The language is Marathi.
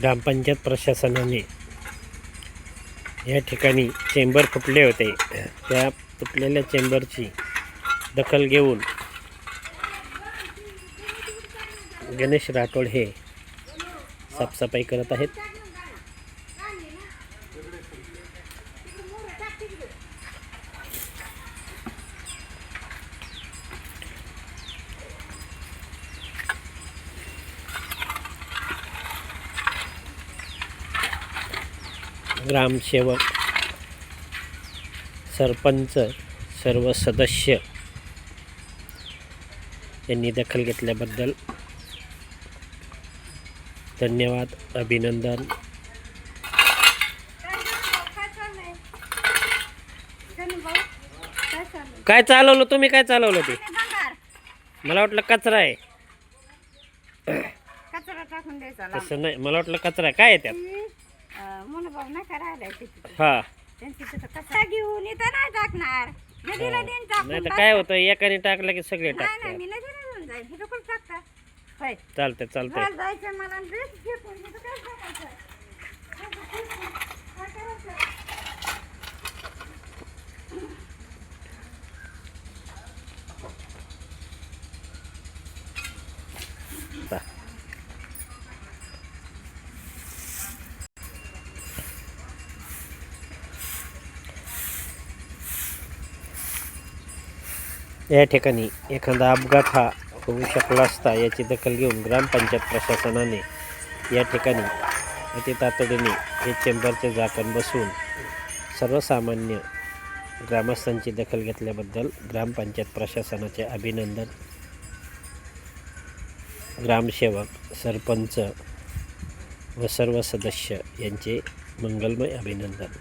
ग्रामपंचायत प्रशासनाने या ठिकाणी चेंबर फुटले होते. त्या फुटलेल्या चेंबरची दखल घेऊन गणेश राठोड हे साफसफाई करत आहेत. ग्रामसेवक सरपंच सर्व सदस्य यांनी दखल घेतल्याबद्दल धन्यवाद अभिनंदन. काय चालवलं तुम्ही? काय चालवलं ते? मला वाटलं कचरा आहे. तसं नाही मला वाटलं कचरा आहे. काय आहे त्यात? हा. नाही तर काय होतं एकाने टाकलं की सगळे टाकतात. होय चालतंय चालतंय घर जायचं मला ड्रेस फेकून इथं काय टाकायचं काय करायचं? आता. या ठिकाणी एखादा अपघात हा होऊ शकला असता याची दखल घेऊन ग्रामपंचायत प्रशासनाने या ठिकाणी अति तातडीने हे चेंबरचे झाकण बसवून सर्वसामान्य ग्रामस्थांची दखल घेतल्याबद्दल ग्रामपंचायत प्रशासनाचे अभिनंदन. ग्रामसेवक सरपंच व सर्व सदस्य यांचे मंगलमय अभिनंदन.